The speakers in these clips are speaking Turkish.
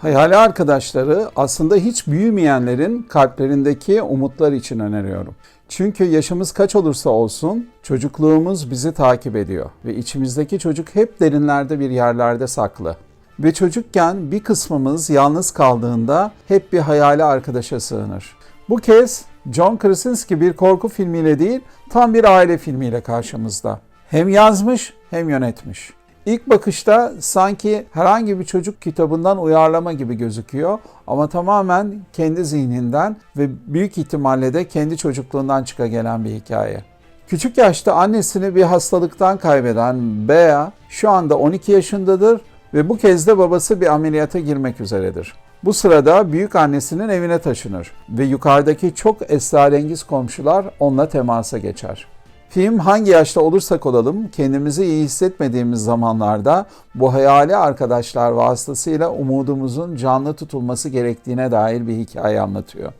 Hayali arkadaşları aslında hiç büyümeyenlerin kalplerindeki umutlar için öneriyorum. Çünkü yaşımız kaç olursa olsun çocukluğumuz bizi takip ediyor ve içimizdeki çocuk hep derinlerde bir yerlerde saklı. Ve çocukken bir kısmımız yalnız kaldığında hep bir hayali arkadaşa sığınır. Bu kez John Krasinski bir korku filmiyle değil, tam bir aile filmiyle karşımızda. Hem yazmış hem yönetmiş. İlk bakışta sanki herhangi bir çocuk kitabından uyarlama gibi gözüküyor ama tamamen kendi zihninden ve büyük ihtimalle de kendi çocukluğundan çıka gelen bir hikaye. Küçük yaşta annesini bir hastalıktan kaybeden Bea şu anda 12 yaşındadır ve bu kez de babası bir ameliyata girmek üzeredir. Bu sırada büyük annesinin evine taşınır ve yukarıdaki çok esrarengiz komşular onunla temasa geçer. Film hangi yaşta olursak olalım kendimizi iyi hissetmediğimiz zamanlarda bu hayali arkadaşlar vasıtasıyla umudumuzun canlı tutulması gerektiğine dair bir hikaye anlatıyor.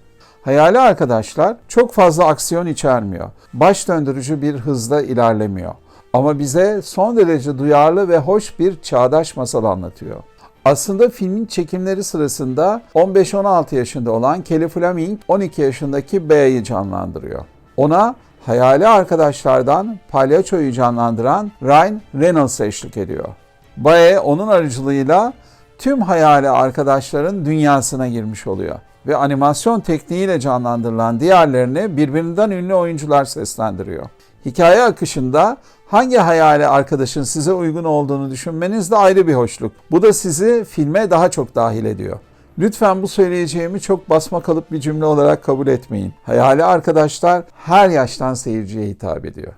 Hayali arkadaşlar çok fazla aksiyon içermiyor. Baş döndürücü bir hızla ilerlemiyor. Ama bize son derece duyarlı ve hoş bir çağdaş masal anlatıyor. Aslında filmin çekimleri sırasında 15-16 yaşında olan Kelly Fleming 12 yaşındaki Bea'yı canlandırıyor. Ona hayali arkadaşlardan palyaçoyu canlandıran Ryan Reynolds eşlik ediyor. Bae onun aracılığıyla tüm hayali arkadaşların dünyasına girmiş oluyor ve animasyon tekniğiyle canlandırılan diğerlerini birbirinden ünlü oyuncular seslendiriyor. Hikaye akışında hangi hayali arkadaşın size uygun olduğunu düşünmeniz de ayrı bir hoşluk. Bu da sizi filme daha çok dahil ediyor. Lütfen bu söyleyeceğimi çok basma kalıp bir cümle olarak kabul etmeyin. Hayali arkadaşlar her yaştan seyirciye hitap ediyor.